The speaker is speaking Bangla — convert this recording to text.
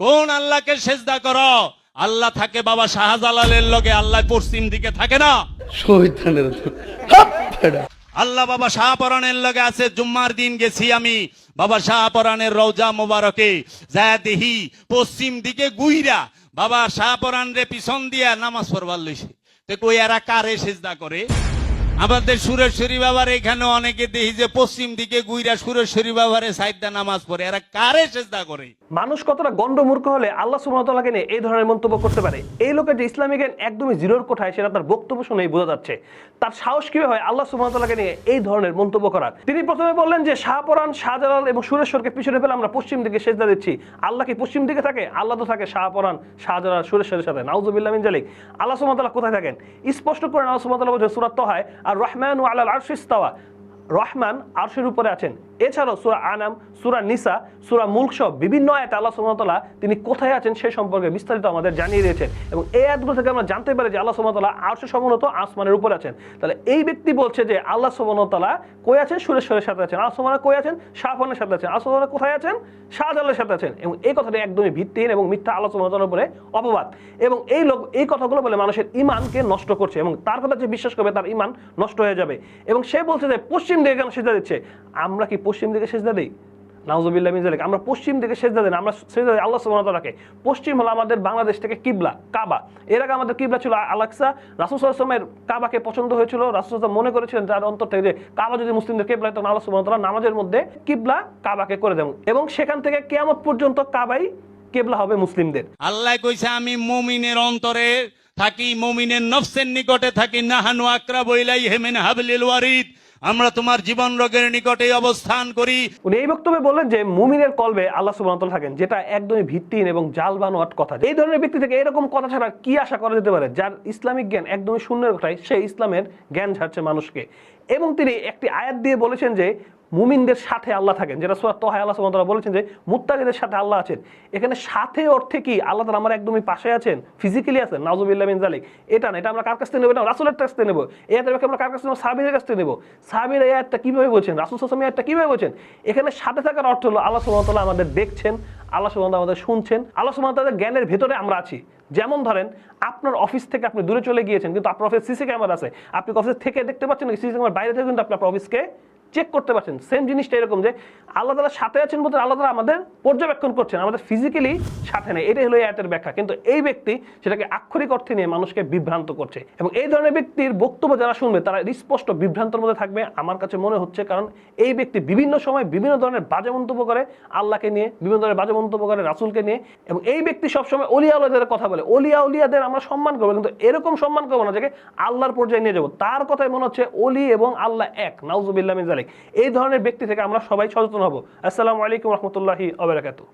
কোন আল্লাহকে সেজদা করো? আল্লাহ থাকে বাবা শাহজালালের লগে আল্লাহ পশ্চিম দিকে থাকে না। আল্লাহ বাবা শাহপরানের লগে আছে জুম্মার দিন গেছি আমি। বাবা শাহপরানের রওজা মোবারকে যায় দেহি পশ্চিম দিকে গুইরা। বাবা শাহপরান রে পিছন দিয়া নামাজ পড়বার লইছে। তো কই এরা কারে সেজদা করে? আমাদের সুরেশ্বরী বাবার এখানে অনেকে দেখি যে পশ্চিম দিকে গুইরা সুরেশ্বরী বাবারে সাইদা নামাজ পড়ে। এরা কারে চেষ্টা করে? মানুষ কতটা গণ্ডমূর্খ হলে আল্লাহ সুমতলাকে নিয়ে এই ধরনের মন্তব্য করতে পারে। এই লোকের যে ইসলামিক জ্ঞান একদমই জিরোর কোঠায় সেটা তার বক্তব্য শুনেই বোঝা যাচ্ছে। তার সাহস কীভাবে হয় আল্লাহ সুমতলাকে নিয়ে এই ধরনের মন্তব্য করার? তিনি প্রথমে বললেন যে শাহপরান শাহজালাল এবং সুরেশ্বরকে পিছনে ফেলে আমরা পশ্চিম দিকে সেজদা দিচ্ছি। আল্লাহ কি পশ্চিম দিকে থাকে? আল্লাহ তো থাকে শাহপরান শাহজালাল, সুরেশ্বরের সাথে। নাউজুবিল্লাহ মিন জালিক আল্লাহ সুমতলা কোথায় থাকেন? স্পষ্ট করে আল্লাহ সুমতলা বলছেন সুরাত হয় আর রহমান আল্লাহ আরশিস্তাওয়া রহমান আরশের উপরে আছেন। এছাড়াও সুরা আনাম, সুরা নিসা, সুরা মুলক সব বিভিন্ন আয়াত আল্লাহ সুমতলা তিনি কোথায় আছেন সে সম্পর্কে বিস্তারিত আমাদের জানিয়ে দিয়েছেন এবং এই আয়াতগুলো থেকে আমরা জানতে পারি যে আল্লাহ সুমতলা আরশে সমনত আসমানের উপরে আছেন। তাহলে এই ব্যক্তি বলছে যে আল্লাহ সুমতলা কই আছেন? সুরেশ্বরের সাথে আছেন। আল্লাহ সুমতলা কই আছেন? শাহফানের সাথে আছেন। আল্লাহ কোথায় আছেন? শাহজালের সাথে আছেন এবং এই কথাটি একদমই ভিত্তিহীন এবং মিথ্যা আলোচনার উপরে অপবাদ। এবং এই লোক, এই কথাগুলো বলে মানুষের ইমানকে নষ্ট করছে এবং তার কথা যে বিশ্বাস করবে তার ইমান নষ্ট হয়ে যাবে। এবং সে বলছে যে, পশ্চিম দিকে কেন সেজদা দিচ্ছে? আমরা কি পশ্চিম দিকে সেজদা দিই? নাউজুবিল্লাহ মিন জালিক আমরা পশ্চিম দিকে সেজদা দেন আমরা সেজদা দিই আল্লাহ সুবহানাহু পশ্চিম হলো আমাদের বাংলাদেশ থেকে কিবলা, কাবা। এর আগে আমাদের কিবলা ছিল আলাক্সা। রাসূল সাল্লাল্লাহু কাবাকে পছন্দ হয়েছিল, রাসূল মনে করেছিলেন তার অন্তর থেকে যে কাবা যদি মুসলিমদের কিবলা তখন আল্লাহ সুবহানাহু তাআলা নামাজের মধ্যে কিবলা কাবাকে করে দেন। এবং সেখান থেকে কিয়ামত পর্যন্ত কাবাই কিবলা হবে মুসলিমদের। আল্লাহ কইছে, আমি মুমিনের অন্তরে থাকি, মুমিনের নফসের নিকটে থাকি। নাহানু আকরা বইলাই হেমেন হাবলিল ওয়ারিদ। আমরা তোমার জীবন রোগের নিকটে অবস্থান করি। উনি এই বক্তব্যে বললেন যে, মুমিনের কলবে আল্লাহ সুবহানাহু ওয়া থাকেন, যেটা একদমই ভিত্তিহীন এবং জাল বানোয়াট কথা। এই ধরনের ব্যক্তি থেকে এরকম কথা ছাড়া কি আশা করা যেতে পারে? যার ইসলামিক জ্ঞান একদমই শূন্যের কথায় সে ইসলামের জ্ঞান ঝাড়ছে মানুষকে। এবং তিনি একটি আয়াত দিয়ে বলেছেন যে মুমিনদের সাথে আল্লাহ থাকেন। যেটা সুরাত তোহায় আল্লাহ তাআলা বলেছেন যে, মুত্তাকিদের সাথে আল্লাহ আছেন। এখানে সাথে অর্থে কি? আল্লাহ তাআলা আমার একদমই পাশে আছেন ফিজিক্যালি আছেন? নাউজুবিল্লাহ মিন জালিক এটা না, এটা আমরা কার কাছ থেকে নেব? এটা রাসুলের কাছ থেকে নেব। এই আয়াতের আমরা কার কাছ থেকে নেব? কাছ থেকে নেব। সাহাবীর এই আয়াতটা কীভাবে বলছেন? রাসুল আলাইহি আয়াতটা কীভাবে বলছেন? এখানে সাথে থাকার অর্থ হলো আল্লাহ তাআলা আমাদের দেখছেন, আল্লাহ তাআলা আমাদের শুনছেন। আল্লাহ ওয়া জ্ঞানের ভেতরে আমরা আছি। যেমন ধরেন, আপনার অফিস থেকে আপনি দূরে চলে গিয়েছেন, কিন্তু আপনার অফিসে সিসি ক্যামেরা আছে। আপনি অফিস থেকে দেখতে পাচ্ছেন সিসি ক্যামেরার বাইরে থেকে কিন্তু আপনি আপনার অফিসকে চেক করতে পারছেন। সেম জিনিসটা এরকম যে আল্লাহ তালা সাথে আছেন বলতে আল্লাহ তালা আমাদের পর্যবেক্ষণ করছেন, আমাদের ফিজিক্যালি সাথে নেই। এটাই হলো এই আয়াতের ব্যাখ্যা। কিন্তু এই ব্যক্তি সেটাকে আক্ষরিক অর্থে নিয়ে মানুষকে বিভ্রান্ত করছে। এবং এই ধরনের ব্যক্তির বক্তব্য যারা শুনবে, তারা স্পষ্ট বিভ্রান্তর মধ্যে থাকবে। আমার কাছে মনে হচ্ছে কারণ এই ব্যক্তি বিভিন্ন সময় বিভিন্ন ধরনের বাজে মন্তব্য করে আল্লাহকে নিয়ে, বিভিন্ন ধরনের বাজে মন্তব্য করে রাসুলকে নিয়ে। এবং এই ব্যক্তি সবসময় অলিয়া উলিয়াদের কথা বলে। অলিয়া উলিয়াদের আমরা সম্মান করব, কিন্তু এরকম সম্মান করব না যাকে আল্লাহর পর্যায়ে নিয়ে যাব। তার কথাই মনে হচ্ছে অলি এবং আল্লাহ এক। নাউজুবিল্লাহ মিন জালিক এই ধরনের ব্যক্তি থেকে আমরা সবাই সচেতন হব। আসসালামু আলাইকুম রহমতুল্লাহি আবরাকাতু